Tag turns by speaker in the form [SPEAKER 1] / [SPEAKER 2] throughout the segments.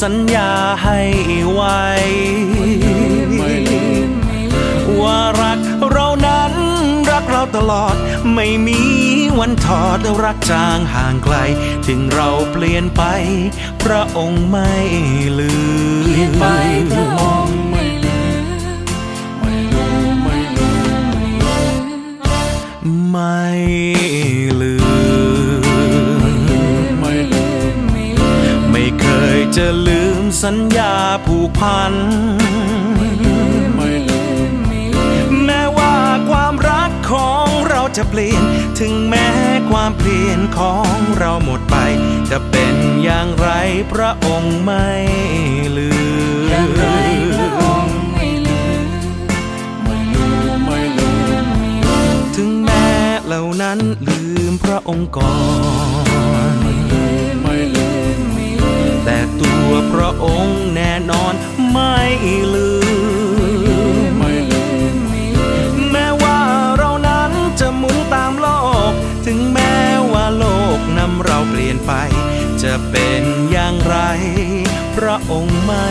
[SPEAKER 1] สัญญาให้ไว้ว่ารักเรานั้นรักเราตลอด ไม่มีวันถอดรักจางห่างไกล ถึงเราเปลี่ยนไป พระองค์ไม่ลืม จะลืมสัญญาผูกพัน
[SPEAKER 2] ไม่ลืมไม่ลืม
[SPEAKER 1] แม้ว่าความรักของเราจะเปลี่ยน ถึงแม้ความเปลี่ยนของเราหมดไป จะเป็นอย่างไรพระองค์ไม่ลืม
[SPEAKER 2] ย่างไรพระองค์ไม่ลืมไม่ลืมไม่ลืมไม่ลืม
[SPEAKER 1] ถึงแม้เหล่านั้นลืมพระองค์ก่อน ต่ตัวพระองค์แน่นอนไม่ลืม
[SPEAKER 2] ไม่ลืม
[SPEAKER 1] แม้ว่าเรานั้นจะหมุนตามโลก ถึงแม้ว่าโลกนำเราเปลี่ยนไป จะเป็นอย่างไร พระองค์ไม่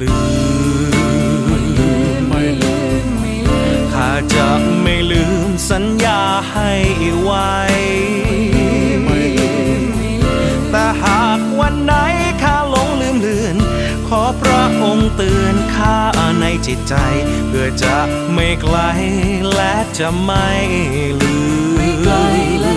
[SPEAKER 1] ลืม
[SPEAKER 2] ไม่ลืม ไม่ลืม
[SPEAKER 1] ข้าจะไม่ลืมสัญญาให้ไว้
[SPEAKER 2] ไม่ลืมไม่ลืม
[SPEAKER 1] แต่หากวันไหนข้าหลงลืมเลือน ขอพระองค์เตือนข้าในจิตใจ เพื่อจะไม่ไกลและจะไม่ลืม